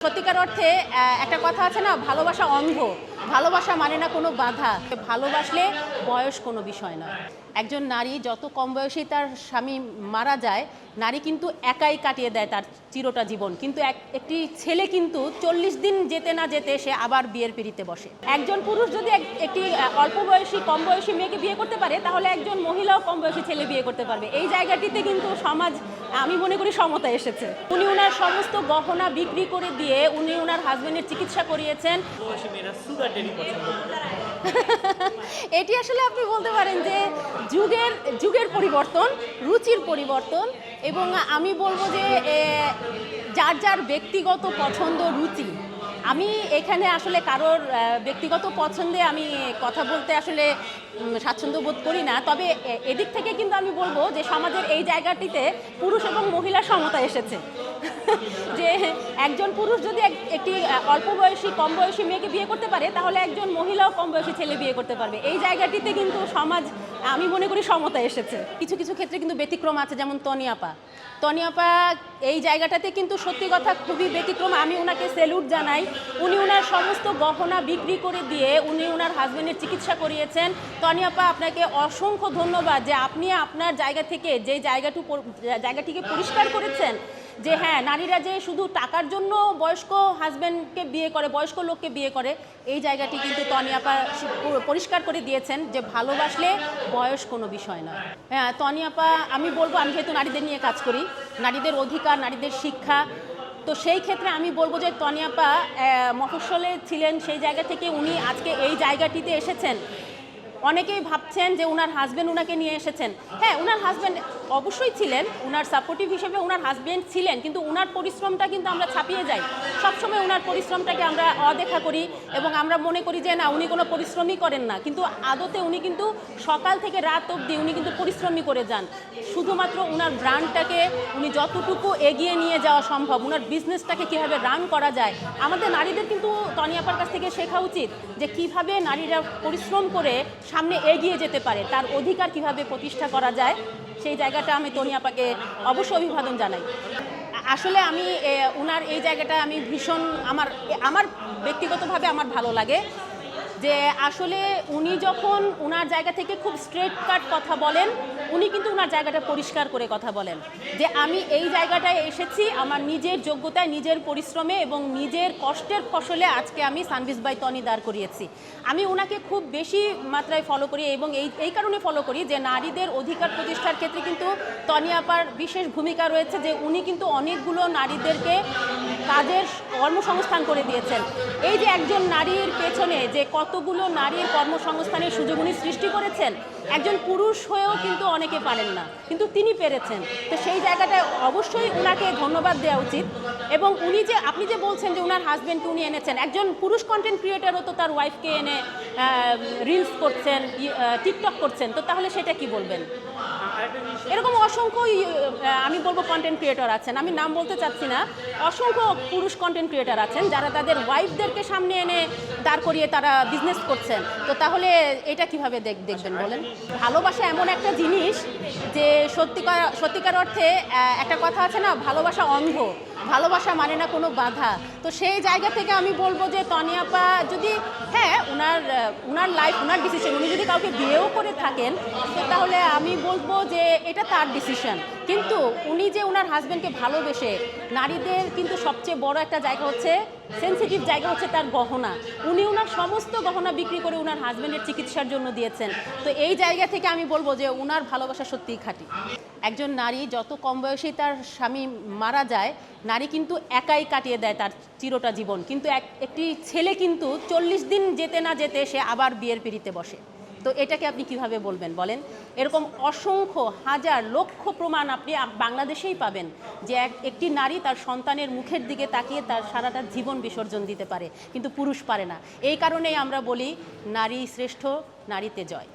সত্যিকার অর্থে একটা কথা আছে না ভালোবাসা অন্ধ। ভালোবাসা মানে না কোনো বাধা। ভালোবাসলে বয়স কোনো বিষয় নয়। একজন নারী যত কম বয়সেই তার স্বামী মারা যায়, নারী কিন্তু একাই কাটিয়ে দেয় তার চিরটা জীবন। কিন্তু এক, একটি ছেলে কিন্তু চল্লিশ দিন যেতে না যেতে সে আবার বিয়ের পিড়িতে বসে। একজন পুরুষ যদি এক- একটি অল্প বয়সী, কম বয়সী মেয়েকে বিয়ে করতে পারে, তাহলে একজন মহিলাও কম বয়সী ছেলে বিয়ে করতে পারবে। এই জায়গাটিতে কিন্তু সমাজ, আমি মনে করি সমতা এসেছে। উনি ওনার সমস্ত গহনা বিক্রি করে দিয়ে উনি ওনার হাজবেন্ডের চিকিৎসা করিয়েছেন। এটি আসলে আপনি বলতে পারেন যে যুগের যুগের পরিবর্তন, রুচির পরিবর্তন এবং আমি বলব যে যার যার ব্যক্তিগত পছন্দ রুচি। আমি এখানে আসলে কারোর ব্যক্তিগত পছন্দে আমি কথা বলতে আসলে স্বাচ্ছন্দ্য বোধ করি না। তবে এদিক থেকে কিন্তু আমি বলব যে সমাজের এই জায়গাটিতে পুরুষ এবং মহিলা সমতা এসেছে। যে একজন পুরুষ যদি একটি অল্প বয়সী, কম বয়সী মেয়েকে বিয়ে করতে পারে, তাহলে একজন মহিলাও কম বয়সী ছেলে বিয়ে করতে পারবে। এই জায়গাটিতে কিন্তু সমাজ, আমি মনে করি, সমতা এসেছে। কিছু কিছু ক্ষেত্রে কিন্তু ব্যতিক্রম আছে, যেমন তনিয়াপা তনিয়াপা এই জায়গাটাতে কিন্তু সত্যি কথা খুবই ব্যতিক্রম। আমি ওনাকে সেলুট জানাই। উনি ওনার সমস্ত গহনা বিক্রি করে দিয়ে উনি ওনার হাজবেন্ডের চিকিৎসা করিয়েছেন। তনিয়াপা আপনাকে অসংখ্য ধন্যবাদ যে আপনি আপনার জায়গা থেকে যে জায়গাটু জায়গাটিকে পরিষ্কার করেছেন যে হ্যাঁ নারীরা যে শুধু টাকার জন্য বয়স্ক হাজব্যান্ডকে বিয়ে করে বয়স্ক লোককে বিয়ে করে এই জায়গাটি কিন্তু তনিয়াপা পরিষ্কার করে দিয়েছেন যে ভালোবাসলে বয়স কোনো বিষয় নয়। হ্যাঁ তনিয়াপা আমি বলব আমি যেহেতু নারীদের নিয়ে কাজ করি নারীদের অধিকার নারীদের শিক্ষা তো সেই ক্ষেত্রে আমি বলব যে তনিয়াপা আহ, মফস্বলে ছিলেন সেই জায়গা থেকে উনি আজকে এই জায়গাটিতে এসেছেন। অনেকেই ভাবছেন যে ওনার হাজব্যান্ড ওনাকে নিয়ে এসেছেন। হ্যাঁ ওনার হাজব্যান্ড অবশ্যই ছিলেন ওনার সাপোর্টিভ হিসেবে ওনার হাজব্যান্ড ছিলেন, কিন্তু ওনার পরিশ্রমটা কিন্তু আমরা ছাপিয়ে যাই। সবসময় ওনার পরিশ্রমটাকে আমরা অদেখা করি এবং আমরা মনে করি যে না, উনি কোনো পরিশ্রমই করেন না। কিন্তু আদতে উনি কিন্তু সকাল থেকে রাত অবধি উনি কিন্তু পরিশ্রমই করে যান। শুধুমাত্র ওনার ব্র্যান্ডটাকে উনি যতটুকু এগিয়ে নিয়ে যাওয়া সম্ভব ওনার বিজনেসটাকে কীভাবে রান করা যায়, আমাদের নারীদের কিন্তু তনিয়াপার কাছ থেকে শেখা উচিত যে কীভাবে নারীরা পরিশ্রম করে সামনে এগিয়ে যেতে পারে, তার অধিকার কীভাবে প্রতিষ্ঠা করা যায়, সেই জায়গাটা আমি তনিয়াপাকে অবশ্যই অভিবাদন জানাই। আসলে আমি ওনার এই জায়গাটা আমি ভীষণ, আমার আমার ব্যক্তিগতভাবে আমার ভালো লাগে। যে আসলে উনি যখন ওনার জায়গা থেকে খুব স্ট্রেট কাট কথা বলেন, উনি কিন্তু ওনার জায়গাটা পরিষ্কার করে কথা বলেন। যে আমি এই জায়গাটায় এসেছি, আমার নিজের যোগ্যতায়, নিজের পরিশ্রমে এবং নিজের কষ্টের ফসলে আজকে আমি সানভিস বাই তনি দাঁড় করিয়েছি। আমি ওনাকে খুব বেশি মাত্রায় ফলো করি এবং এই এই কারণে ফলো করি যে নারীদের অধিকার প্রতিষ্ঠার ক্ষেত্রে কিন্তু তনি আপার বিশেষ ভূমিকা রয়েছে যে উনি কিন্তু অনেকগুলো নারীদেরকে কাজের কর্মসংস্থান করে দিয়েছেন। এই যে একজন নারীর পেছনে যে কতগুলো নারীর কর্মসংস্থানের সুযোগ উনি সৃষ্টি করেছেন, একজন পুরুষ হয়েও কিন্তু অনেকে পারেন না, কিন্তু তিনি পেরেছেন। তো সেই জায়গাটায় অবশ্যই ওনাকে ধন্যবাদ দেওয়া উচিত। এবং উনি যে, আপনি যে বলছেন যে ওনার হাজব্যান্ডকে উনি এনেছেন, একজন পুরুষ কন্টেন্ট ক্রিয়েটারও তো তার ওয়াইফকে এনে রিলস করছেন টিকটক করছেন, তো তাহলে সেটা কি বলবেন? এরকম অসংখ্য আমি বলব কন্টেন্ট ক্রিয়েটর আছেন। আমি নাম বলতে চাচ্ছি না। অসংখ্য পুরুষ কন্টেন্ট ক্রিয়েটর আছেন যারা তাদের ওয়াইফদেরকে সামনে এনে দাঁড় করিয়ে তারা বিজনেস করছেন। তো তাহলে এটা কীভাবে দেখ- দেখবেন বলেন? ভালোবাসা এমন একটা জিনিস যে সত্যিকার সত্যিকার অর্থে একটা কথা আছে না, ভালোবাসা অন্ধ। ভালোবাসা মানে না কোনো বাধা। তো সেই জায়গা থেকে আমি বলব যে তনিয়াপা যদি হ্যাঁ ওনার ওনার লাইফ ওনার ডিসিশন উনি যদি কাউকে বিয়েও করে থাকেন, তো তাহলে আমি বলব যে এটা তার ডিসিশন কিন্তু উনি যে ওনার হাজব্যান্ডকে ভালোবেসে, নারীদের কিন্তু সবচেয়ে বড় একটা জায়গা হচ্ছে সেন্সিটিভ জায়গা হচ্ছে তার গহনা। উনি ওনার সমস্ত গহনা বিক্রি করে ওনার হাজব্যান্ডের চিকিৎসার জন্য দিয়েছেন। তো এই জায়গা থেকে আমি বলব যে ওনার ভালোবাসা সত্যিই খাঁটি। একজন নারী যত কম বয়সেই তার স্বামী মারা যায়, নারী কিন্তু একাই কাটিয়ে দেয় তার চিরটা জীবন। কিন্তু এক, একটি ছেলে কিন্তু চল্লিশ দিন যেতে না যেতে সে আবার বিয়ের পিড়িতে বসে। তো এটাকে আপনি কীভাবে বলবেন? বলেন, এরকম অসংখ্য হাজার লক্ষ প্রমাণ আপনি বাংলাদেশেই পাবেন যে এক একটি নারী তার সন্তানের মুখের দিকে তাকিয়ে তার সারাটা জীবন বিসর্জন দিতে পারে, কিন্তু পুরুষ পারে না। এই কারণেই আমরা বলি, নারী শ্রেষ্ঠ, নারীতে জয়।